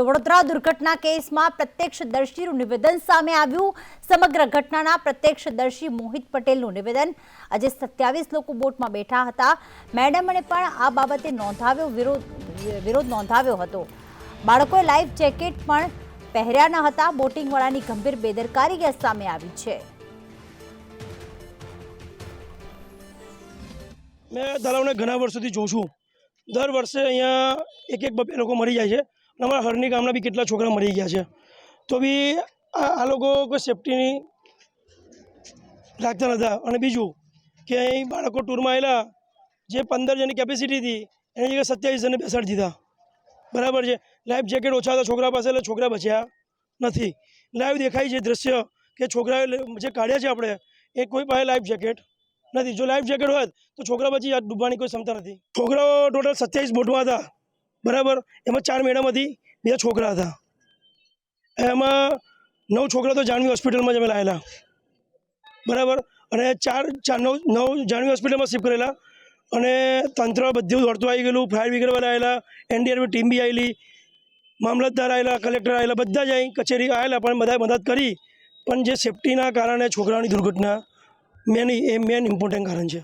તો વડોદરા દુર્ઘટના કેસમાં પ્રત્યક્ષદર્શીનું નિવેદન સામે આવ્યું. સમગ્ર ઘટનાના પ્રત્યક્ષદર્શી મોહિત પટેલનું નિવેદન. આજે સત્યાવીસ લોકો બોટમાં બેઠા હતા. મેડમને પણ આ બાબતે નોંધાવ્યો વિરોધ વિરોધ નોંધાવ્યો હતો. બાળકોએ લાઈફ જેકેટ પણ પહેર્યા ન હતા. બોટિંગવાળાની ગંભીર બેદરકારી સામે આવી છે. મેં તલાવને ઘણા વર્ષોથી જોઉં છું. દર વર્ષે અહીંયા એક એક બબે લોકો મરી જાય છે. અમારા હરની ગામના બી કેટલા છોકરા મરી ગયા છે. તો બી આ લોકો કોઈ સેફટીની રાખતા નહોતા અને બીજું કે અહીં બાળકો ટૂરમાં આવેલા, જે પંદર જણની કેપેસિટી હતી, એની જગ્યાએ સત્યાવીસ જણને બેસાડી દીધા. બરાબર છે? લાઈફ જેકેટ ઓછા હતા, છોકરા પાસે એટલે છોકરા બચ્યા નથી. લાઈવ દેખાય છે દ્રશ્ય કે છોકરાએ જે કાઢ્યા છે આપણે, એ કોઈ પાસે લાઈફ જેકેટ નથી. જો લાઈફ જેકેટ હોત તો છોકરા પછી ડૂબવાની કોઈ ક્ષમતા નથી. છોકરાઓ ટોટલ સત્યાવીસ બોટમાં હતા. બરાબર? એમાં ચાર મેડમ હતી બે છોકરા હતા. એમાં નવ છોકરા તો જાનવી હોસ્પિટલમાં જ અમે લાવેલા બરાબર? અને ચાર ચાર, નવ નવ જાનવી હોસ્પિટલમાં શિફ્ટ કરેલા. અને તંત્ર બધું દોડતું આવી ગયેલું, ફાયર બ્રિગેડવાળા આવેલા એનડીઆરએફ ટીમ બી આવેલી મામલતદાર આવેલા કલેક્ટર આવેલા બધા જ અહીં કચેરી આવેલા પણ બધાએ મદદ કરી. પણ જે સેફટીના કારણે છોકરાની દુર્ઘટના મેન એ મેન ઇમ્પોર્ટન્ટ કારણ છે.